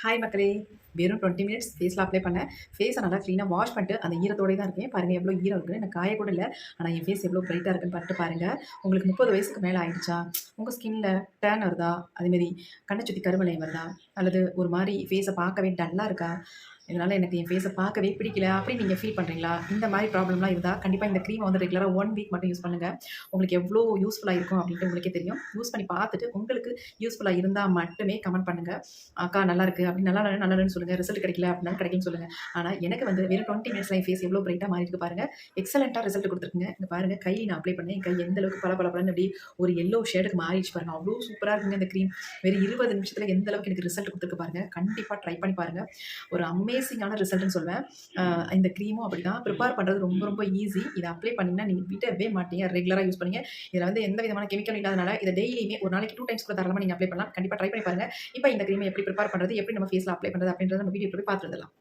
Hi மக்களே. வெறும் twenty minutes ஃபேஸில் அப்ளை பண்ணேன். ஃபேஸை நல்லா க்ளீனாக வாஷ் பண்ணிட்டு அந்த ஈரத்தோடய தான் இருக்கேன். பாருங்கள் எவ்வளோ ஈரம் இருக்குன்னு. எனக்கு காய கூட இல்லை. ஆனால் என் ஃபேஸ் எவ்வளோ பிரைட்டாக இருக்குன்னு பார்த்துட்டு பாருங்கள் உங்களுக்கு முப்பது வயசுக்கு மேலே ஆயிடுச்சா? உங்கள் ஸ்கின்ல டேன் வருதா? அதேமாரி கண்ணை சுற்றி கருமலை வருதா? அல்லது ஒரு மாதிரி ஃபேஸை பார்க்கவே டல்லாக இருக்கா? இதனால் எனக்கு என் ஃபேஸை பார்க்கவே பிடிக்கல. அப்படி நீங்கள் ஃபீல் பண்ணுறீங்களா இந்த மாதிரி ப்ராப்ளம்லாம் இருந்தால் கண்டிப்பாக இந்த க்ரீமை வந்து ரெகுலராக ஒன் வீக் மட்டும் யூஸ் பண்ணுங்கள் உங்களுக்கு எவ்வளோ யூஸ்ஃபுல்லாக இருக்கும் அப்படின்ட்டு உங்களுக்கே தெரியும். யூஸ் பண்ணி பார்த்துட்டு உங்களுக்கு யூஸ்ஃபுல்லாக இருந்தால் மட்டுமே கமெண்ட் பண்ணுங்கள் அக்கா நல்லா இருக்குது அப்படி நல்லா இல்லை நல்லா சொல்லுங்கள் ரிசல்ட் கிடைக்கல. அப்படின்னாலும் கிடைக்குன்னு சொல்லுங்கள் ஆனால் எனக்கு வந்து வெறும் டுவெண்ட்டி மினிட்ஸ்ல என் ஃபேஸ் எவ்வளோ பிரைட்டாக மாறி இருக்கு பாருங்கள் எக்ஸலண்ட்டாக ரிசல்ட் கொடுத்துருக்குங்க. இங்கே பாருங்கள் கை நான் அப்ளை பண்ணேன். என் கை எந்த அளவுக்கு பல பல அப்படி ஒரு எல்லோ ஷேடுக்கு மாறிடுச்சு பாருங்கள் அவ்வளோ சூப்பராக இருக்குங்க இந்த க்ரீம் வெறும் இருபது நிமிஷத்தில் எந்த அளவுக்கு எனக்கு ரிசல்ட் கொடுத்துருக்கு பாருங்கள் கண்டிப்பாக ட்ரை பண்ணி பாருங்கள் ஒரு அமேசிங்கான ரிசல்ட்னு சொல்வேன். இந்த க்ரீமும் அப்படி தான் ப்ரிப்பேர் பண்ணுறது ரொம்ப ரொம்ப ஈஸி இதை அப்ளை பண்ணிங்கன்னா நீங்கள் விடவே மாட்டீங்க. ரெகுலராக யூஸ் பண்ணுங்க. இதில் வந்து எந்த விதமான கெமிக்கல் இல்லாதனால இதை டெய்லியுமே ஒரு நாளைக்கு டூ டைம்ஸ் கூட தாராளமாக நீங்கள் அப்ளை பண்ணலாம். கண்டிப்பாக ட்ரை பண்ணி பாருங்கள் இப்போ இந்த க்ரீமை எப்படி ப்ரிப்பேர் பண்ணுறது எப்படி நம்ம ஃபேஸில் அப்ளை பண்ணுறது அப்படின்றத நம்ம வீடியோ போய் பார்த்துருந்தலாம்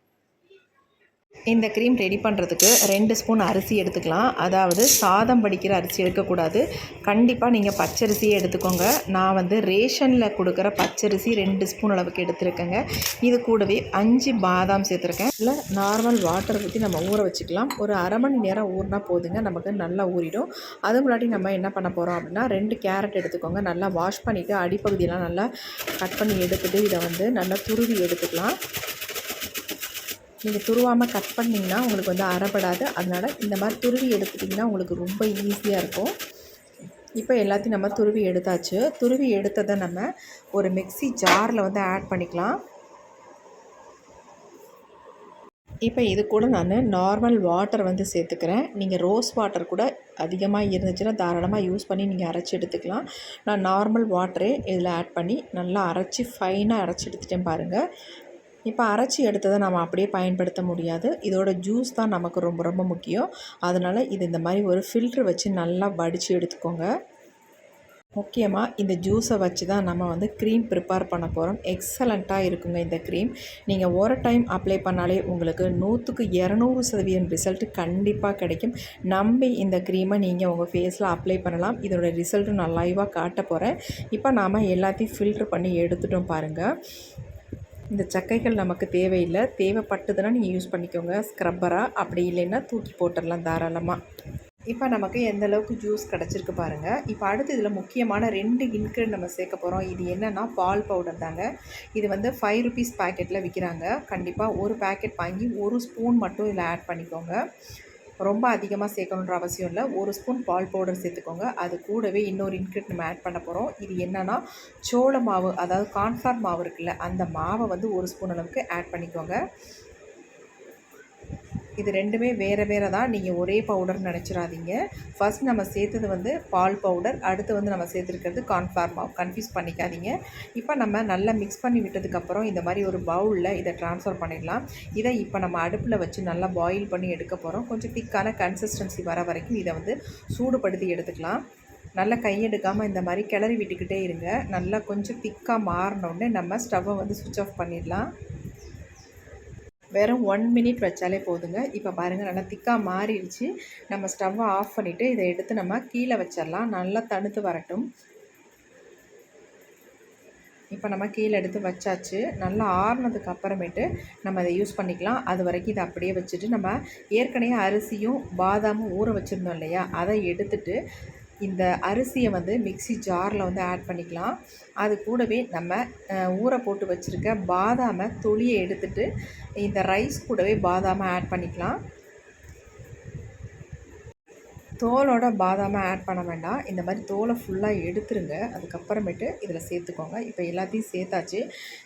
இந்த க்ரீம் ரெடி பண்ணுறதுக்கு ரெண்டு ஸ்பூன் அரிசி எடுத்துக்கலாம். அதாவது சாதம் படிக்கிற அரிசி எடுக்கக்கூடாது. கண்டிப்பாக நீங்கள் பச்சரிசியே எடுத்துக்கோங்க. நான் வந்து ரேஷனில் கொடுக்குற பச்சரிசி ரெண்டு ஸ்பூன் அளவுக்கு எடுத்துருக்கேங்க. இது கூடவே அஞ்சு பாதாம் சேர்த்துருக்கேன். இல்லை நார்மல் வாட்டர் ஊற்றி நம்ம ஊற வச்சுக்கலாம். ஒரு அரை மணி நேரம் ஊறினா போதுங்க. நமக்கு நல்லா ஊறிடும். அது முன்னாடி நம்ம என்ன பண்ண போகிறோம் அப்படின்னா ரெண்டு கேரட் எடுத்துக்கோங்க. நல்லா வாஷ் பண்ணிவிட்டு அடிப்பகுதியெல்லாம் நல்லா கட் பண்ணி எடுத்துகிட்டு இதை வந்து நல்லா துருவி எடுத்துக்கலாம். நீங்கள் துருவாமல் கட் பண்ணிங்கன்னா உங்களுக்கு வந்து அறப்படாது. அதனால் இந்த மாதிரி துருவி எடுத்துட்டிங்கன்னா உங்களுக்கு ரொம்ப ஈஸியாக இருக்கும். இப்போ எல்லாத்தையும் நம்ம துருவி எடுத்தாச்சு. துருவி எடுத்ததை நம்ம ஒரு மிக்ஸி ஜாரில் வந்து ஆட் பண்ணிக்கலாம். இப்போ இது கூட நான் நார்மல் வாட்டர் வந்து சேர்த்துக்கிறேன். நீங்கள் ரோஸ் வாட்டர் கூட அதிகமாக இருந்துச்சுன்னா தாராளமாக யூஸ் பண்ணி நீங்கள் அரைச்சி எடுத்துக்கலாம். நான் நார்மல் வாட்டரே இதில் ஆட் பண்ணி நல்லா அரைச்சி ஃபைனாக அரைச்சி எடுத்துட்டேன் பாருங்கள் இப்போ அரைச்சி எடுத்ததை நம்ம அப்படியே பயன்படுத்த முடியாது. இதோட ஜூஸ் தான் நமக்கு ரொம்ப ரொம்ப முக்கியம். அதனால் இது இந்த மாதிரி ஒரு ஃபில்ட்ரு வச்சு நல்லா வடித்து எடுத்துக்கோங்க. முக்கியமாக இந்த ஜூஸை வச்சு தான் நம்ம வந்து க்ரீம் ப்ரிப்பேர் பண்ண போகிறோம் எக்ஸலண்ட்டாக இருக்குங்க இந்த க்ரீம் நீங்கள் ஒரு டைம் அப்ளை பண்ணாலே உங்களுக்கு நூற்றுக்கு இரநூறு சதவீதம் ரிசல்ட் கண்டிப்பாக கிடைக்கும். நம்பி இந்த க்ரீமை நீங்கள் உங்கள் ஃபேஸில் அப்ளை பண்ணலாம். இதோட ரிசல்ட்டும் நான் லைவாக காட்ட போகிறேன் இப்போ நாம் எல்லாத்தையும் ஃபில்ட்ரு பண்ணி எடுத்துட்டோம் பாருங்கள் இந்த சக்கைகள் நமக்கு தேவையில்லை. தேவைப்பட்டதுன்னா நீங்கள் யூஸ் பண்ணிக்கோங்க. ஸ்க்ரப்பராக அப்படி இல்லைன்னா தூக்கி போட்டுடலாம் தாராளமாக இப்போ நமக்கு எந்த அளவுக்கு ஜூஸ் கிடச்சிருக்கு பாருங்கள் இப்போ அடுத்து இதில் முக்கியமான ரெண்டு இன்க்ரீடியன்ட் நம்ம சேர்க்க போகிறோம் இது என்னென்னா பால் பவுடர் தாங்க. இது வந்து ஃபைவ் ருபீஸ் பேக்கெட்டில் விற்கிறாங்க கண்டிப்பாக ஒரு பேக்கெட் வாங்கி ஒரு ஸ்பூன் மட்டும் இதில் ஆட் பண்ணிக்கோங்க. ரொம்ப அதிகமாக சேர்க்கணுன்ற அவசியம் இல்லை. ஒரு ஸ்பூன் பால் பவுடர் சேர்த்துக்கோங்க. அது கூடவே இன்னொரு இன்க்ரீட் நம்ம ஆட் பண்ண போகிறோம் இது என்னென்னா சோள மாவு அதாவது கான்ஃபார் மாவு இருக்குல்ல அந்த மாவை வந்து ஒரு ஸ்பூன் அளவுக்கு ஆட் பண்ணிக்கோங்க. இது ரெண்டுமே வேறு வேறு தான் நீங்கள் ஒரே பவுடர் நினச்சிடாதீங்க ஃபஸ்ட் நம்ம சேர்த்தது வந்து பால் பவுடர் அடுத்து வந்து நம்ம சேர்த்துருக்கிறது கார்ன்ஃப்ளவர் மாவு கன்ஃபியூஸ் பண்ணிக்காதீங்க. இப்போ நம்ம நல்லா மிக்ஸ் பண்ணி விட்டதுக்கப்புறம் இந்த மாதிரி ஒரு பவுலில் இதை ட்ரான்ஸ்ஃபர் பண்ணிடலாம். இதை இப்போ நம்ம அடுப்பில் வச்சு நல்லா பாயில் பண்ணி எடுக்க போகிறோம் கொஞ்சம் திக்கான கன்சிஸ்டன்சி வர வரைக்கும் இதை வந்து சூடுபடுத்தி எடுத்துக்கலாம். நல்லா கையெடுக்காமல் இந்த மாதிரி கிளறி விட்டுக்கிட்டே இருங்க. நல்லா கொஞ்சம் திக்காக மாறினோடனே நம்ம ஸ்டவ்வை வந்து சுவிட்ச் ஆஃப் பண்ணிடலாம். வெறும் ஒன் மினிட் வச்சாலே போதுங்க. இப்போ பாருங்கள் நல்லா திக்காக மாறிடுச்சு. நம்ம ஸ்டவ்வை ஆஃப் பண்ணிவிட்டு இதை எடுத்து நம்ம கீழே வச்சிடலாம். நல்லா தணுத்து வரட்டும். இப்போ நம்ம கீழே எடுத்து வச்சாச்சு. நல்லா ஆறுனதுக்கு அப்புறமேட்டு நம்ம அதை யூஸ் பண்ணிக்கலாம். அது வரைக்கும் இதை அப்படியே வச்சுட்டு நம்ம ஏற்கனவே அரிசியும் பாதாமும் ஊற வச்சுருந்தோம் இல்லையா? அதை எடுத்துட்டு இந்த அரிசியை வந்து மிக்ஸி ஜாரில் வந்து ஆட் பண்ணிக்கலாம். அது கூடவே நம்ம ஊற போட்டு வச்சுருக்க பாதாமை தொளியை எடுத்துட்டு இந்த ரைஸ் கூடவே பாதாமை ஆட் பண்ணிக்கலாம். தோலோட பாதாமை ஆட் பண்ண வேண்டாம். இந்த மாதிரி தோலை ஃபுல்லாக எடுத்துருங்க. அதுக்கப்புறமேட்டு இதில் சேர்த்துக்கோங்க. இப்போ எல்லாத்தையும் சேர்த்தாச்சு.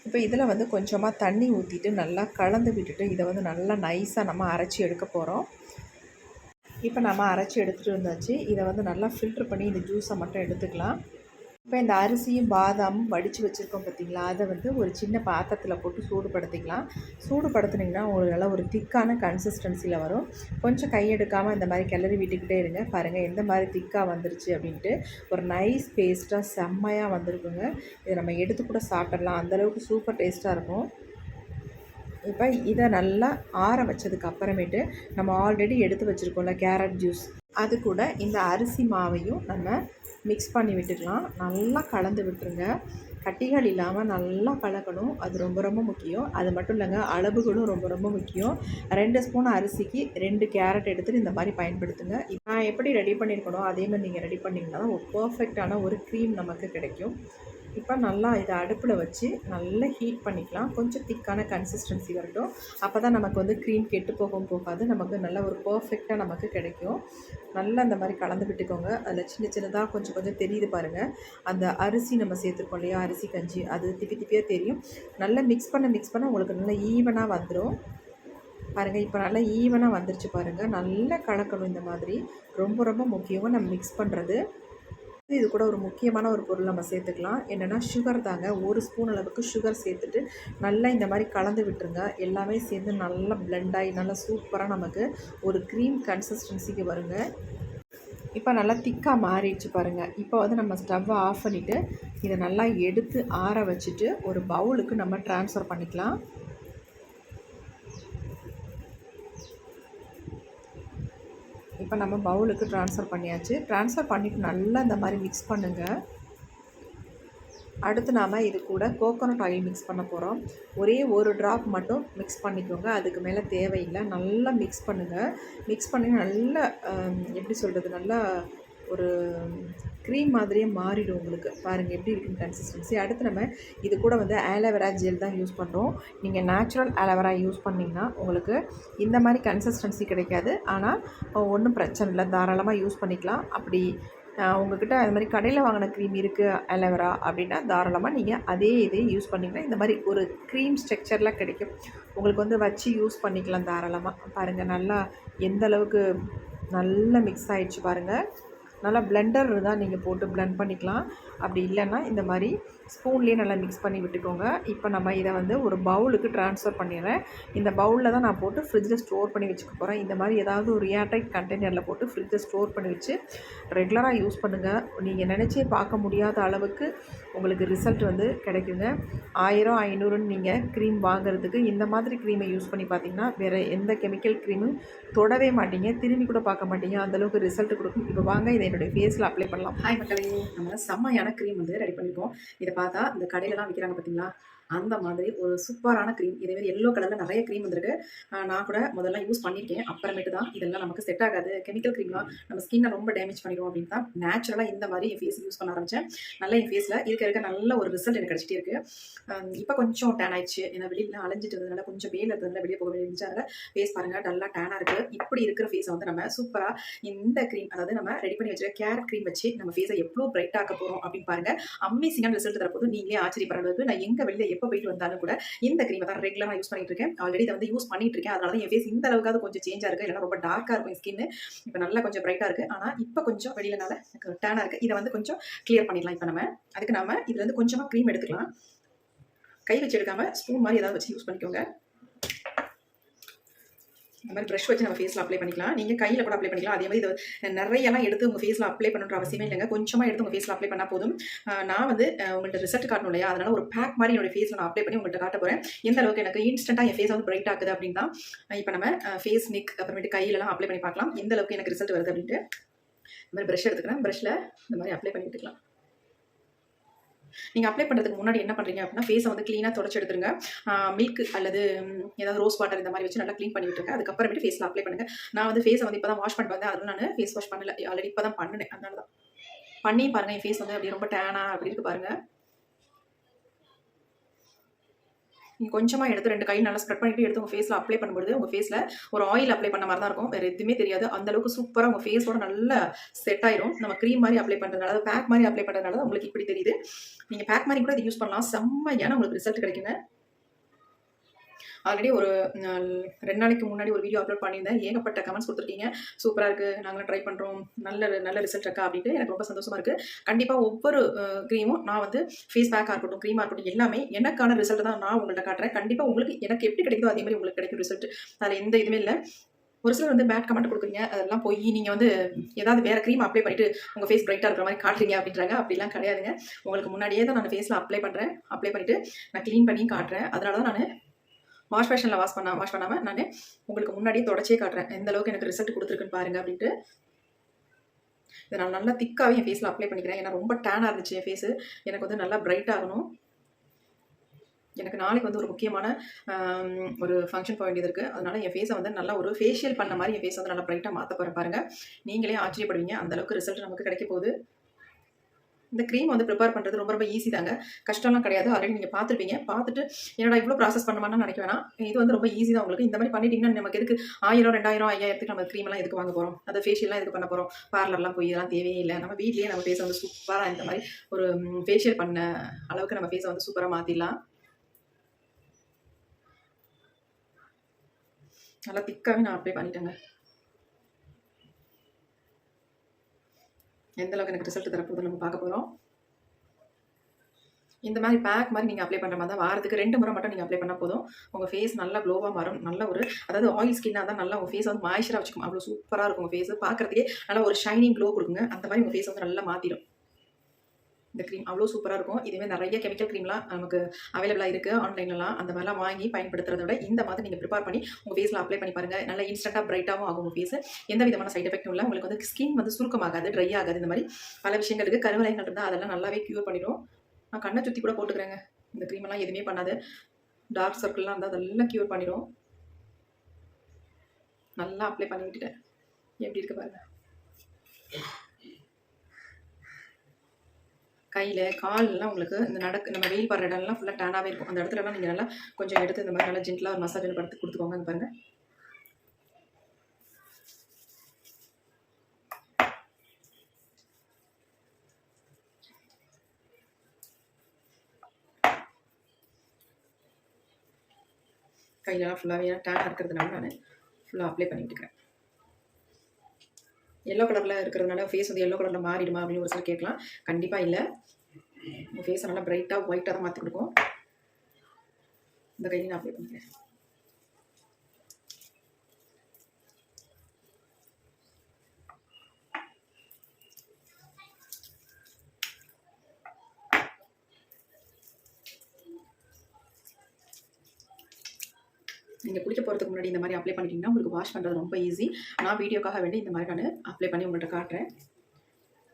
இப்போ இதில் வந்து கொஞ்சமாக தண்ணி ஊற்றிட்டு நல்லா கலந்து விட்டுட்டு இதை வந்து நல்லா நைஸாக நம்ம அரைச்சி எடுக்க போகிறோம் இப்போ நம்ம அரைச்சி எடுத்துகிட்டு வந்தாச்சு. இதை வந்து நல்லா ஃபில்ட்ரு பண்ணி இந்த ஜூஸை மட்டும் எடுத்துக்கலாம். இப்போ இந்த அரிசியும் பாதாமும் வடித்து வச்சுருக்கோம் பார்த்தீங்களா? அதை வந்து ஒரு சின்ன பாத்திரத்தில் போட்டு சூடுபடுத்திக்கலாம். சூடுபடுத்துனீங்கன்னா உங்களுக்கு நல்லா ஒரு திக்கான கன்சிஸ்டன்சியில் வரும். கொஞ்சம் கையெடுக்காமல் இந்த மாதிரி கிளறி விட்டுக்கிட்டே இருங்க. பாருங்கள் எந்த மாதிரி திக்காக வந்துருச்சு அப்படின்ட்டு. ஒரு நைஸ் பேஸ்ட்டாக செம்மையாக வந்திருக்குங்க. இதை நம்ம எடுத்து கூட சாப்பிட்றலாம் அந்தளவுக்கு சூப்பர் டேஸ்ட்டாக இருக்கும். இப்போ இதை நல்லா ஆற வச்சதுக்கு அப்புறமேட்டு நம்ம ஆல்ரெடி எடுத்து வச்சுருக்கோம்ல கேரட் ஜூஸ் அது கூட இந்த அரிசி மாவையும் நம்ம மிக்ஸ் பண்ணி விட்டுக்கலாம். நல்லா கலந்து விட்டுருங்க. கட்டிகள் இல்லாமல் நல்லா கலக்கணும் அது ரொம்ப ரொம்ப முக்கியம். அது மட்டும் இல்லைங்க அளவுகளும் ரொம்ப ரொம்ப முக்கியம். ரெண்டு ஸ்பூன் அரிசிக்கு ரெண்டு கேரட் எடுத்துகிட்டு இந்த மாதிரி பயன்படுத்துங்க. நான் எப்படி ரெடி பண்ணியிருக்கணும் அதே மாதிரி நீங்கள் ரெடி பண்ணிங்கன்னா ஒரு பர்ஃபெக்டான ஒரு க்ரீம் நமக்கு கிடைக்கும். இப்போ நல்லா இதை அடுப்பில் வச்சு நல்லா ஹீட் பண்ணிக்கலாம். கொஞ்சம் திக்கான கன்சிஸ்டன்சி வரட்டும். அப்போ தான் நமக்கு வந்து க்ரீம் கெட்டு போகவும் போகாது. நமக்கு நல்ல ஒரு பர்ஃபெக்டாக நமக்கு கிடைக்கும். நல்லா அந்த மாதிரி கலந்து விட்டுக்கோங்க. அதில் சின்ன சின்னதாக கொஞ்சம் கொஞ்சம் தெரியுது பாருங்கள் அந்த அரிசி நம்ம சேர்த்துருக்கோம் இல்லையா? அரிசி கஞ்சி. அது திப்பி திப்பியாக தெரியும். நல்லா மிக்ஸ் பண்ண மிக்ஸ் பண்ண உங்களுக்கு நல்லா ஈவனாக வந்துடும் பாருங்கள் இப்போ நல்லா ஈவனாக வந்துருச்சு பாருங்கள் நல்லா கலக்கணும் இந்த மாதிரி. ரொம்ப ரொம்ப முக்கியமாக நம்ம மிக்ஸ் பண்ணுறது இது கூட ஒரு முக்கியமான ஒரு பொருள் நம்ம சேர்த்துக்கலாம். என்னென்னா சுகர் தாங்க. ஒரு ஸ்பூன் அளவுக்கு சுகர் சேர்த்துட்டு நல்லா இந்த மாதிரி கலந்து விட்டுருங்க. எல்லாமே சேர்ந்து நல்லா ப்ளெண்ட் ஆகி நல்லா சூப்பராக நமக்கு ஒரு க்ரீம் கன்சிஸ்டன்சிக்கு வருங்க. இப்போ நல்லா திக்காக மாறிடுச்சு பாருங்கள் இப்போ வந்து நம்ம ஸ்டவ்வை ஆஃப் பண்ணிவிட்டு இதை நல்லா எடுத்து ஆற வச்சுட்டு ஒரு பவுலுக்கு நம்ம ட்ரான்ஸ்ஃபர் பண்ணிக்கலாம். இப்போ நம்ம பவுலுக்கு ட்ரான்ஸ்ஃபர் பண்ணியாச்சு. ட்ரான்ஸ்ஃபர் பண்ணிவிட்டு நல்லா இந்த மாதிரி மிக்ஸ் பண்ணுங்கள் அடுத்து நாம் இது கூட கோகோனட் ஆயில் மிக்ஸ் பண்ண போகிறோம் ஒரே ஒரு ட்ராப் மட்டும் மிக்ஸ் பண்ணிக்கோங்க. அதுக்கு மேலே தேவையில்லை. நல்லா மிக்ஸ் பண்ணுங்கள் மிக்ஸ் பண்ணி நல்லா எப்படி சொல்கிறது நல்லா ஒரு க்ரீம் மாதிரியே மாறிடும் உங்களுக்கு. பாருங்கள் எப்படி இருக்குன்னு கன்சிஸ்டன்சி அடுத்து நம்ம இது கூட வந்து ஆலோவேரா ஜெல் தான் யூஸ் பண்ணுறோம் நீங்கள் நேச்சுரல் ஆலோவேரா யூஸ் பண்ணிங்கன்னா உங்களுக்கு இந்த மாதிரி கன்சிஸ்டன்சி கிடைக்காது. ஆனால் ஒன்றும் பிரச்சனை இல்லை. தாராளமாக யூஸ் பண்ணிக்கலாம். அப்படி ஆஹ் உங்ககிட்ட அது மாதிரி கடையில் வாங்கின க்ரீம் இருக்குது அலோவேரா அப்படின்னா தாராளமாக நீங்கள் அதே இதே யூஸ் பண்ணிங்கன்னா இந்த மாதிரி ஒரு க்ரீம் ஸ்ட்ரக்சரில் கிடைக்கும். உங்களுக்கு வந்து வச்சு யூஸ் பண்ணிக்கலாம் தாராளமாக பாருங்கள் நல்லா எந்த அளவுக்கு நல்லா மிக்ஸ் ஆகிடுச்சு பாருங்கள் நல்லா பிளெண்டர் இருந்தால் நீங்கள் போட்டு பிளெண்ட் பண்ணிக்கலாம். அப்படி இல்லைன்னா இந்த மாதிரி ஸ்பூன்லேயே நல்லா மிக்ஸ் பண்ணி விட்டுக்கோங்க. இப்போ நம்ம இதை வந்து ஒரு பவுலுக்கு ட்ரான்ஸ்ஃபர் பண்ணிடுறேன். இந்த பவுலில் தான் நான் போட்டு ஃப்ரிட்ஜில் ஸ்டோர் பண்ணி வச்சுக்க போகிறேன் இந்த மாதிரி ஏதாவது ஒரு ஏர்டைட் கண்டெய்னரில் போட்டு ஃப்ரிட்ஜில் ஸ்டோர் பண்ணி வச்சு ரெகுலராக யூஸ் பண்ணுங்கள் நீங்கள் நினச்சே பார்க்க முடியாத அளவுக்கு உங்களுக்கு ரிசல்ட் வந்து கிடைக்குங்க. ஆயிரம் ஐநூறுன்னு நீங்கள் க்ரீம் வாங்குறதுக்கு இந்த மாதிரி க்ரீமை யூஸ் பண்ணி பார்த்தீங்கன்னா வேறு எந்த கெமிக்கல் க்ரீமும் தொடவே மாட்டீங்க. திரும்பி கூட பார்க்க மாட்டீங்க. அந்தளவுக்கு ரிசல்ட் கொடுக்கும். இப்போ வாங்க இதை என்னுடைய ஃபேஸில் அப்ளை பண்ணலாம். ஹாய் மக்களே நம்ம செம்மையான க்ரீம் வந்து ரெடி பண்ணியிருக்கோம் இதை பார்த்தா இந்த கடையிலலாம் விற்கிறாங்க பார்த்தீங்களா அந்த மாதிரி ஒரு சூப்பரான க்ரீம் இதே மாதிரி எல்லோ கலரில் நிறைய க்ரீம் வந்திருக்கு. நான் கூட முதல்ல யூஸ் பண்ணியிருக்கேன். அப்புறமேட்டு தான் இதெல்லாம் நமக்கு செட் ஆகாது. கெமிக்கல் க்ரீம்லாம் நம்ம ஸ்கின்னை ரொம்ப டேமேஜ் பண்ணிடும் அப்படின்னு தான் நேச்சுரலாக இந்த மாதிரி என் ஃபேஸ் யூஸ் பண்ண ஆரம்பித்தேன் நல்லா என் ஃபேஸில் இருக்க இருக்க நல்ல ஒரு ரிசல்ட் எனக்கு கிடச்சிட்டே இருக்குது இப்போ கொஞ்சம் டேன் ஆயிடுச்சு. ஏன்னா வெளியில் அலைஞ்சிட்டு இருந்ததுனால கொஞ்சம் வெயில் இருந்ததுனால வெளியே போக வேண்டிய அதனால ஃபேஸ் பாருங்கள் நல்லா டேனாக இருக்குது இப்படி இருக்கிற ஃபேஸை வந்து நம்ம சூப்பராக இந்த க்ரீம் அதாவது நம்ம ரெடி பண்ணி வச்சுருக்க கேரட் க்ரீம் வச்சு நம்ம ஃபேஸை எவ்வளோ பிரைட் ஆக்க போகிறோம் அப்படின்னு பாருங்க. அமேசிங்கான ரிசல்ட் தரப்போது நீங்களே ஆச்சரியப்படுற அளவுக்கு நான் எங்கே வெளியில் எப்போ போயிட்டு வந்தாலும் கூட இந்த க்ரீமை தான் ரெகுலராக யூஸ் பண்ணிட்டு இருக்கேன். ஆல்ரெடி இதை வந்து யூஸ் பண்ணிட்டு இருக்கேன். அதனால தான் என் ஃபேஸ் இந்த அளவுக்காவது கொஞ்சம் சேஞ்சாக இருக்கு. இல்லைனா ரொம்ப டார்க்காக இருக்கும் ஸ்கின் இப்போ நல்லா கொஞ்சம் பிரைட்டாக இருக்கு. ஆனால் இப்போ கொஞ்சம் வெளியிலனால எனக்கு டேனாக இருக்குது இதை வந்து கொஞ்சம் கிளியர் பண்ணிடலாம் இப்போ நம்ம. அதுக்கு நம்ம இதுலேருந்து கொஞ்சமாக க்ரீம் எடுத்துக்கலாம். கை வச்சு எடுக்காமல் ஸ்பூன் மாதிரி ஏதாவது வச்சு யூஸ் பண்ணிக்கோங்க. இந்த மாதிரி ப்ரஷ் வச்சு நம்ம ஃபேஸில் அப்ளை பண்ணிக்கலாம். நீங்கள் கையில் கூட அப்ளை பண்ணிக்கலாம். அதே மாதிரி இது நிறையெல்லாம் எடுத்து உங்கள் ஃபேஸில் அப்ளை பண்ணுற அவசியமே இல்லைங்க. கொஞ்சமாக எடுத்து உங்கள் ஃபேஸில் அப்ளை பண்ணால் போதும். நான் வந்து உங்கள்கிட்ட ரிசல்ட் காட்டணும் இல்லையா? அதனால் ஒரு பேக் மாதிரி என்னோடய ஃபேஸில் நான் அப்ளை பண்ணி உங்கள்கிட்ட காட்ட போகிறேன் எந்த அளவுக்கு எனக்கு இன்ஸ்டன்ட்டாக என் ஃபேஸ் வந்து பிரைட் ஆகுது அப்படின்னு தான் இப்போ நம்ம ஃபேஸ் நெக் அப்புறமேட்டு கையிலலாம் அப்ளை பண்ணி பார்க்கலாம். எந்த அளவுக்கு எனக்கு ரிசல்ட் வருது அப்படின்ட்டு. இந்த மாதிரி ப்ரஷ் எடுத்துக்கிறேன். ப்ரஷில் இந்த மாதிரி அப்ளை பண்ணி விட்டுக்கலாம் நீங்கள் அப்ளை பண்ணுறதுக்கு முன்னாடி என்ன பண்ணுறீங்க அப்படின்னா ஃபேஸை வந்து க்ளீனாக தொடச்சி எடுத்துருங்க. மில்க் அல்லது ஏதாவது ரோஸ் வாட்டர் இந்த மாதிரி வச்சு நல்லா க்ளீன் பண்ணி விட்டுருங்க. அதுக்கப்புறமேட்டு ஃபேஸில் அப்ளை பண்ணுங்க. நான் வந்து ஃபேஸை வந்து இப்போ தான் வாஷ் பண்ணிட்டு வந்தேன் அதனால நான் ஃபேஸ் வாஷ் பண்ணல. ஆல்ரெடி இப்போ தான் பண்ணினேன். அதனால தான் பண்ணி பாருங்க. என் ஃபேஸ் வந்து அப்படியே ரொம்ப டேனா அப்படி இருக்கு பாருங்க. நீங்கள் கொஞ்சமாக எடுத்து ரெண்டு கை நல்லா ஸ்ப்ரெட் பண்ணிட்டு எடுத்து உங்கள் ஃபேஸில் அப்ளை பண்ணும்போது உங்கள் ஃபேஸில் ஒரு ஆயில் அப்ளை பண்ண மாதிரி தான் இருக்கும். வேறு எதுவுமே தெரியாது. அந்தளவுக்கு சூப்பராக உங்கள் ஃபேஸோட நல்லா செட் ஆயிரும். நம்ம க்ரீம் மாதிரி அப்ளை பண்ணுறதுனால பேக் மாதிரி அப்ளை பண்ணுறதுனால உங்களுக்கு இப்படி தெரியுது. நீங்கள் பேக் மாதிரி கூட இது யூஸ் பண்ணலாம். செம்மையான உங்களுக்கு ரிசல்ட் கிடைக்குங்க. ஆல்ரெடி ஒரு ரெண்டு நாளைக்கு முன்னாடி ஒரு வீடியோ அப்லோட் பண்ணியிருந்தேன். ஏகப்பட்ட கமெண்ட்ஸ் கொடுத்துருக்கீங்க. சூப்பராக இருக்குது நாங்களும் ட்ரை பண்ணுறோம் நல்ல நல்ல ரிசல்ட் இருக்கா அப்படின்ட்டு எனக்கு ரொம்ப சந்தோஷமாக இருக்குது கண்டிப்பாக ஒவ்வொரு க்ரீமும் நான் வந்து ஃபேஸ் பேக்காக இருக்கட்டும் க்ரீமாக இருக்கட்டும் எல்லாமே எனக்கான ரிசல்ட் தான் நான் உங்கள்கிட்ட காட்டுறேன். கண்டிப்பாக உங்களுக்கு எனக்கு எப்படி கிடைக்குதோ அதே மாதிரி உங்களுக்கு கிடைக்கும் ரிசல்ட் அதில் எந்த இதுவுமே இல்லை. ஒரு சிலர் வந்து பேட் கமெண்ட் கொடுக்குறீங்க. அதெல்லாம் போய் நீங்கள் வந்து ஏதாவது வேறு க்ரீம் அப்ளை பண்ணிவிட்டு உங்கள் ஃபேஸ் பிரைட்டாக இருக்கிற மாதிரி காட்டுறீங்க அப்படின்றாங்க. அப்படிலாம் கிடையாதுங்க. உங்களுக்கு முன்னாடியே தான் நான் ஃபேஸில் அப்ளை பண்ணுறேன் அப்ளை பண்ணிவிட்டு நான் க்ளீன் பண்ணி காட்டுறேன். அதனால தான் நான் வாஷ் ஃபேஷனில் வாஷ் பண்ண வாஷ் பண்ணாமல் நான் உங்களுக்கு முன்னாடியே தொடச்சே காட்டுறேன். எந்த அளவுக்கு எனக்கு ரிசல்ட் கொடுத்துருக்குன்னு பாருங்க அப்படின்ட்டு. இதை நான் நல்லா திக்காகவே என் ஃபேஸில் அப்ளை பண்ணிக்கிறேன். ஏன்னா ரொம்ப டேனாக இருந்துச்சு என் ஃபேஸு எனக்கு வந்து நல்லா பிரைட் ஆகணும். எனக்கு நாளைக்கு வந்து ஒரு முக்கியமான ஒரு ஃபங்க்ஷன் போக வேண்டியது இருக்குது அதனால் என் ஃபேஸை வந்து நல்லா ஒரு ஃபேஷியல் பண்ண மாதிரி என் ஃபேஸ் வந்து நல்லா பிரைட்டாக மாற்ற போகிறேன் பாருங்கள் நீங்களே ஆச்சரியப்படுவீங்க. அந்த அளவுக்கு ரிசல்ட் நமக்கு கிடைக்க போகுது. இந்த க்ரீம் வந்து ப்ரிப்பேர் பண்ணுறது ரொம்ப ரொம்ப ஈஸி தாங்க. கஷ்டம்லாம் கிடையாது. ஆல்ரெடி நீங்கள் பார்த்துருப்பீங்க. பார்த்துட்டு என்னடா இவ்வளோ ப்ராசஸ் பண்ணணும்னு நினைக்க வேணாம். இது வந்து ரொம்ப ஈஸி தான் உங்களுக்கு. இந்த மாதிரி பண்ணிட்டீங்கன்னா நமக்கு எதுக்கு ஆயிரம் ரெண்டாயிரம் ஐயாயிரத்துக்கு நம்ம க்ரீம்லாம் எதுக்கு வாங்க போகிறோம் அந்த ஃபேஷியல்லாம் எதுக்கு பண்ண போகிறோம் பார்லர்லாம் போய் இதெல்லாம் தேவையே இல்லை. நம்ம வீட்லேயே நம்ம ஃபேஸை வந்து சூப்பராக இந்த மாதிரி ஒரு ஃபேஷியல் பண்ண அளவுக்கு நம்ம ஃபேஸை வந்து சூப்பராக மாற்றிடலாம் நல்லா திக்காகவே நான் அப்ளை பண்ணிட்டேங்க. எந்த அளவுக்கு எனக்கு ரிசல்ட் தரப்போகுது நம்ம பார்க்க போகிறோம் இந்த மாதிரி பேக் மாதிரி நீங்கள் அப்ளை பண்ணுற மாதிரி தான் வாரத்துக்கு ரெண்டு முறை மட்டும் நீங்கள் அப்ளை பண்ணால் போதும். உங்கள் ஃபேஸ் நல்லா க்ளோவாக மாறும். நல்ல ஒரு அதாவது ஆயில் ஸ்கின்னாக தான் நல்லா உங்கள் ஃபேஸ் வந்து மாய்ச்சராக வச்சுக்கும். அவ்வளோ சூப்பராக இருக்கும் உங்கள் ஃபேஸ் பார்க்குறதுக்கே நல்லா ஒரு ஷைனிங் க்ளோ கொடுக்குங்க. அந்த மாதிரி உங்கள் ஃபேஸ் வந்து நல்லா மாற்றிடும் இந்த க்ரீம் அவ்வளோ சூப்பராக இருக்கும். இதுவே நிறைய கெமிக்கல் க்ரீம்லாம் நமக்கு அவைலபிளாக இருக்குது ஆன்லைன்லலாம் அந்த மாதிரிலாம் வாங்கி பயன்படுத்துறத விட இந்த மாதிரி நீங்கள் ப்ரிப்பேர் பண்ணி உங்கள் ஃபேஸில் அப்ளை பண்ணி பாருங்கள் நல்லா இன்ஸ்டண்ட்டாக ப்ரைட்டாகவும் ஆகும் உங்கள் ஃபேஸ் எந்த விதமான சைட் எஃபெக்ட்டும் இல்லை. உங்களுக்கு வந்து ஸ்கின் வந்து சுருக்கமாகாது ட்ரை ஆகாது. இந்த மாதிரி பல விஷயங்களுக்கு கருவலைகள் இருந்தால் அதெல்லாம் நல்லாவே க்யூர் பண்ணிடும். நான் கண்ணை சுற்றி கூட போட்டுக்கிறேங்க. இந்த க்ரீம் எல்லாம் எதுவுமே பண்ணாது. டார்க் சர்க்கிள்லாம் இருந்தால் அதெல்லாம் க்யூர் பண்ணிடும். நல்லா அப்ளை பண்ணி விட்டுட்டேன். எப்படி இருக்கு பாருங்கள் கையில் கால்லாம் உங்களுக்கு இந்த நடக்கு நம்ம வெயில் படுற இடம்லாம் ஃபுல்லாக டேனாகவே இருக்கும். அந்த இடத்துலலாம் நீங்கள் நல்லா கொஞ்சம் எடுத்து இந்த மாதிரி நல்லா ஜென்டலாக ஒரு மசாஜ் படுத்து கொடுத்துக்கோங்க அங்க பாருங்கள் கையிலலாம் ஃபுல்லாகவே டேனாக இருக்கிறதுனால நான் ஃபுல்லாக அப்ளை பண்ணிட்டு இருக்கிறேன் எல்லோ கலரில் இருக்கிறதுனால ஃபேஸ் வந்து எல்லோ கலரில் மாறிடுமா அப்படின்னு ஒரு சிலர் கேட்கலாம். கண்டிப்பாக இல்லை. உங்கள் ஃபேஸை நல்லா பிரைட்டாக ஒயிட்டாக தான் மாற்றி கொடுக்கும். இந்த கையை நான் அப்ளை பண்ணிக்கிறேன். நீங்கள் குளிக்க போகிறதுக்கு முன்னாடி இந்த மாதிரி அப்ளை பண்ணிட்டீங்கன்னா உங்களுக்கு வாஷ் பண்ணுறது ரொம்ப ஈஸி நான் வீடியோக்காக வேண்டி இந்த மாதிரி நான் அப்ளை பண்ணி உங்கள்கிட்ட காட்டுறேன்.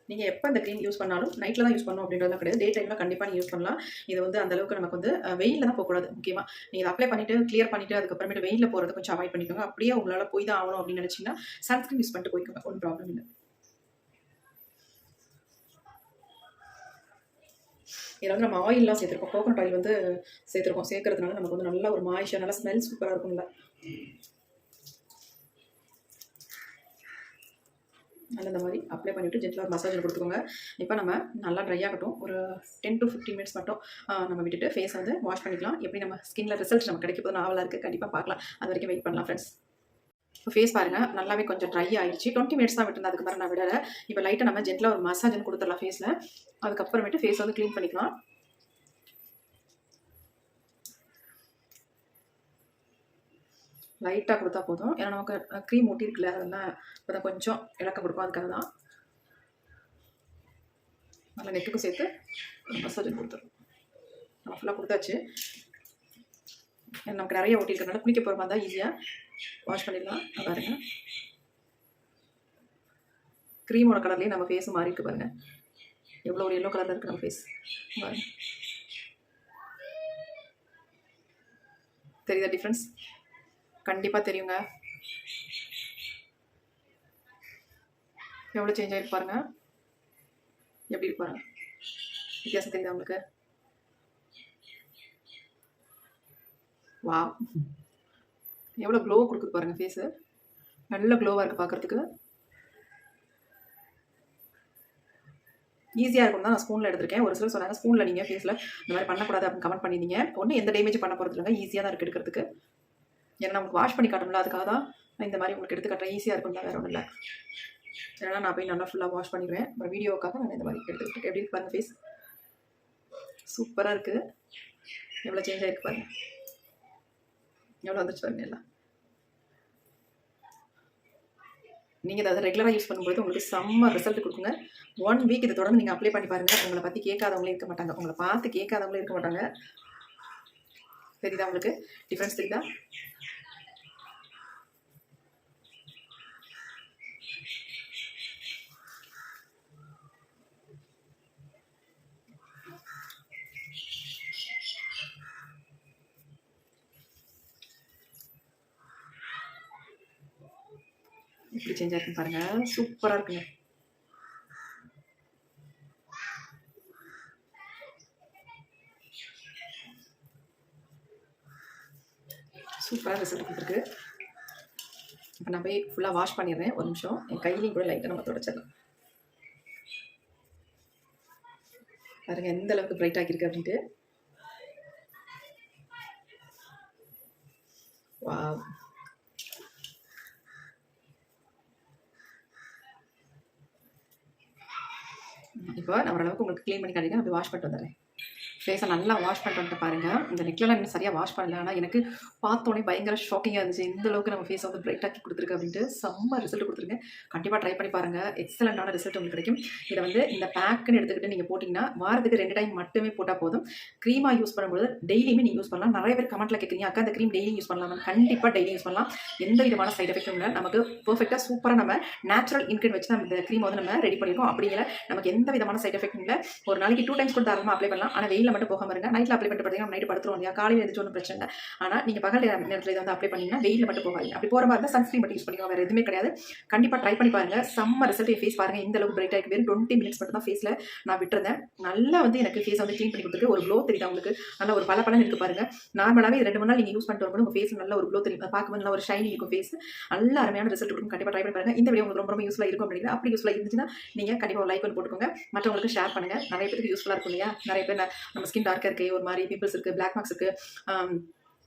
நீங்கள் எப்போ அந்த க்ரீம் யூஸ் பண்ணாலும் நைட்டில் தான் யூஸ் பண்ணணும் அப்படின்றதுலாம் கிடையாது. டே டைமில் கண்டிப்பாக நீங்கள் யூஸ் பண்ணலாம். இது வந்து அந்த அளவுக்கு நமக்கு வந்து வெயிலில் தான் போகக்கூடாது முக்கியமாக நீங்கள் அப்ளை பண்ணிவிட்டு கிளியர் பண்ணிவிட்டு அதுக்கப்புறமேட்டு வெயிலில் போகிறது கொஞ்சம் அவாய்ட் பண்ணிக்கோங்க. அப்படியே உங்களால் போய் தான் ஆகணும் அப்படின்னு நினச்சிங்கன்னா சன்ஸ்க்ரீன் யூஸ் பண்ணிட்டு போய்க்கோங்க. ஒன்றும் ப்ராப்ளம் இல்லை. இதில் வந்து நம்ம ஆயிலெலாம் சேர்த்துருக்கோம். கோகோனட் ஆயில் வந்து சேர்த்துருக்கோம். சேர்க்கறதுனால நமக்கு வந்து நல்ல ஒரு மாயிஷாக நல்லா ஸ்மெல் சூப்பராக இருக்கும்ல நல்லா இந்த மாதிரி அப்ளை பண்ணிவிட்டு ஜென்டில் ஒரு மசாஜில் கொடுத்துக்கோங்க. இப்போ நம்ம நல்லா ட்ரை ஆகட்டும். ஒரு டென் டு ஃபிஃப்டீன் மினிட்ஸ் மட்டும் நம்ம விட்டுட்டு ஃபேஸ் வந்து வாஷ் பண்ணிக்கலாம். எப்படி நம்ம ஸ்கின்ல ரிசல்ட் நமக்கு கிடைக்க போது ஆவலாக இருக்குது கண்டிப்பாக பார்க்கலாம். அது வரைக்கும் வெயிட் பண்ணலாம் ஃப்ரெண்ட்ஸ் ஃபேஸ் பாருங்கள் நல்லாவே கொஞ்சம் ட்ரை ஆயிடுச்சு டுவெண்ட்டி மினிட்ஸ் தான் விட்டுருந்தேன் அதுக்கு நான் விடலை. இப்போ லைட்டாக நம்ம ஜென்டில் ஒரு மசாஜ் கொடுத்துடலாம் ஃபேஸில் அதுக்கப்புறமேட்டு ஃபேஸ் வந்து க்ளீன் பண்ணிக்கலாம். லைட்டாக கொடுத்தா போதும். ஏன்னா நமக்கு க்ரீம் ஒட்டியிருக்குல்ல அதெல்லாம் இப்போ தான் கொஞ்சம் இலக்கம் கொடுக்கும். அதுக்காக தான். நல்லா நெட்டுக்கும் சேர்த்து மசாஜ் கொடுத்துரும் நம்ம ஃபுல்லாக கொடுத்தாச்சு. நமக்கு நிறைய ஒட்டியிருக்கனால குளிக்க போகிற மாதிரி தான் ஈஸியாக வாஷ் பண்ணிடலாம். அது பாருங்க க்ரீமோட கலர்லேயே நம்ம ஃபேஸ் மாறி இருக்கு பாருங்க. எவ்வளோ ஒரு எல்லோ கலரில் இருக்குது நம்ம ஃபேஸ் பாருங்க. தெரியுதா டிஃப்ரென்ஸ் கண்டிப்பாக தெரியுங்க. எவ்வளோ சேஞ்ச் ஆகிருக்கு பாருங்க. எப்படி இருக்கு பாருங்க. வித்தியாசம் தெரியுதா உங்களுக்கு? வா எவ்வளோ க்ளோ கொடுக்குது பாருங்கள் ஃபேஸு நல்ல க்ளோவாக இருக்குது பார்க்குறதுக்கு. ஈஸியாக இருக்கும் தான் நான் ஸ்பூனில் எடுத்திருக்கேன். ஒரு சிலர் சொன்னாங்க ஸ்பூனில் நீங்கள் ஃபேஸில் இந்த மாதிரி பண்ணக்கூடாது அப்படின்னு கமெண்ட் பண்ணியிருந்தீங்க. ஒன்றும் எந்த டேமேஜ் பண்ண போகிறது இல்லைங்க. ஈஸியாக தான் இருக்குது எடுக்கிறதுக்கு. ஏன்னா நமக்கு வாஷ் பண்ணி காட்டணும்ல அதுக்காக தான் நான் இந்த மாதிரி உங்களுக்கு எடுத்து காட்டுறேன். ஈஸியாக இருக்கும் தான் வேறு ஒன்றும் இல்லை. ஏன்னா நான் போய் நல்லா ஃபுல்லாக வாஷ் பண்ணிடுவேன். அப்புறம் வீடியோக்காக நான் இந்த மாதிரி எடுத்துக்கிட்டு எப்படி இருக்கு ஃபேஸ் சூப்பராக இருக்குது எவ்வளோ சேஞ்ச் ஆகிருக்கு பாருங்கள் எவ்வளோ வந்துச்சு பாருங்க எல்லாம் நீங்கள் அதை ரெகுலராக யூஸ் பண்ணும்போது உங்களுக்கு செம்ம ரிசல்ட் கொடுக்குங்க. ஒன் வீக் இதை தொடர்ந்து நீங்கள் அப்ளை பண்ணி பாருங்கள் உங்களை பற்றி கேட்காதவங்களே இருக்க மாட்டாங்க. உங்களை பார்த்து கேட்காதவங்களே இருக்க மாட்டாங்க. தெரியுதா உங்களுக்கு? டிஃப்ரென்ஸ் தெரியுதா? எப்படி சேஞ்ச் ஆயிருக்குன்னு பாருங்கள் சூப்பராக இருக்குங்க. சூப்பராக ரிசல்ட் கொடுத்துருக்கு. இப்போ நான் போய் ஃபுல்லாக வாஷ் பண்ணிடுறேன். ஒரு நிமிஷம். என் கையிலையும் கூட லைட்டாக நம்ம தொடச்சிடலாம். பாருங்கள் எந்த அளவுக்கு பிரைட் ஆகியிருக்கு அப்படின்ட்டு. வா இப்போ நான் ஓரளவுக்கு உங்களுக்கு க்ளீன் பண்ணி காட்டிங்க அப்படி வாஷ் பண்ணிட்டு வந்துடுறேன். ஃபேஸை நல்லா வாஷ் பண்ணிட்டு வந்துட்டு பாருங்க. இந்த நெக்லெலாம் இன்னும் சரியாக வாஷ் பண்ணல. ஆனால் எனக்கு பார்த்தோன்னே பயங்கர ஷாக்கிங்காக இருந்துச்சு. இந்த அளவுக்கு நம்ம ஃபேஸ் வந்து பிரைட் ஆக்கி கொடுத்துருக்கு அப்படின்ட்டு செம்ம ரிசல்ட் கொடுத்துருங்க கண்டிப்பாக ட்ரை பண்ணி பாருங்கள் எக்ஸலண்ட்டான ரிசல்ட் உங்களுக்கு கிடைக்கும். இதை வந்து இந்த பேக்குன்னு எடுத்துக்கிட்டு நீங்கள் போட்டிங்கன்னா வாரத்துக்கு ரெண்டு டைம் மட்டுமே போட்டால் போதும். க்ரீமாக யூஸ் பண்ணும்போது டெய்லியுமே நீங்கள் யூஸ் பண்ணலாம். நிறைய பேர் கமெண்ட்டில் கேட்குறீங்க அக்கா இந்த க்ரீம் டெய்லி யூஸ் பண்ணலாம் கண்டிப்பாக டெய்லி யூஸ் பண்ணலாம். எந்த விதமான சைட் எஃபெக்ட்டும் இல்லை. நமக்கு பர்ஃபெக்டாக சூப்பராக நம்ம நேச்சுரல் இன்கிரீட் வச்சு நம்ம இந்த க்ரீம் வந்து நம்ம ரெடி பண்ணியிருக்கோம். அப்படிங்கிற நமக்கு எந்த விதமான சைட் எஃபெக்ட்டும் இல்லை. ஒரு நாளைக்கு டூ டைம்ஸ் கூட தாராளமாக அப்ளை பண்ணலாம். ஆனால் வெயில் மட்டும் போகாம இருங்க. நைட்டில் அப்ளை பண்ணிட்டு பார்த்தீங்கன்னா நைட்டு படுத்துருவோம் இல்லையா? காலையில் எதுவும் ஒன்றும் பிரச்சனை இல்லை. ஆனால் நீங்கள் பகல் நேரத்தில் இதை வந்து அப்ளை பண்ணீங்கன்னா வெயிலில் மட்டும் போகாதீங்க. அப்படி போகிற மாதிரி இருந்தால் சன்ஸ்க்ரீன் மட்டும் யூஸ் பண்ணிக்கோங்க. வேறு எதுவுமே கிடையாது. கண்டிப்பாக ட்ரை பண்ணி பாருங்கள் செம்ம ரிசல்ட் என் ஃபேஸ் பாருங்கள் இந்த அளவுக்கு பிரைட் ஆகிருக்கு வெறும் டுவெண்ட்டி மினிட்ஸ் மட்டும் தான் ஃபேஸில் நான் விட்டுருந்தேன். நல்லா வந்து எனக்கு ஃபேஸ் வந்து க்ளீன் பண்ணி கொடுத்துருக்கு. ஒரு க்ளோ தெரியுது உங்களுக்கு? நல்ல ஒரு பல பலன் இருக்கு பாருங்க. நார்மலாகவே ரெண்டு மூணு நாள் நீங்கள் யூஸ் பண்ணிட்டு வரும்போது உங்கள் ஃபேஸ் நல்ல ஒரு க்ளோ தெரியும். பார்க்கும்போது நல்ல ஒரு ஷைனிங் இருக்கும் ஃபேஸ் நல்ல அருமையான ரிசல்ட் கொடுக்கும். கண்டிப்பாக ட்ரை பண்ணி பாருங்கள் இந்த வீடியோ உங்களுக்கு ரொம்ப ரொம்ப யூஸ்ஃபுல்லாக இருக்கும் அப்படின்னா அப்படி யூஸ்ஃபுல்லாக இருந்துச்சுன்னா நீங்கள் கண்டிப்பாக ஒரு லைக் பண்ணி போட்டுக்கோங்க. மற்றவங்களுக்கு ஷேர் பண்ணுங்கள் நிறைய பேருக்கு யூஸ்ஃபுல்லாக இருக்கும் இல்லையா? நிறைய பேர் நம்ம ஸ்கின் டார்க்காக இருக்கு ஒரு மாதிரி பீப்பிள்ஸ் இருக்கு பிளாக் மார்க்ஸ் இருக்கு um,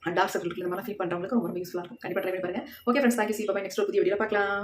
டார்க் சர்க்கிள் இந்த மாதிரி ஃபீல் பண்ணுறவங்களுக்கு ரொம்ப யூஸ்ஃபுல்லாக இருக்கும். கண்டிப்பாக ட்ரை பண்ணி பாருங்கள் okay friends thank you see bye next ஒரு புதிய வீடியோ பார்க்கலாம்.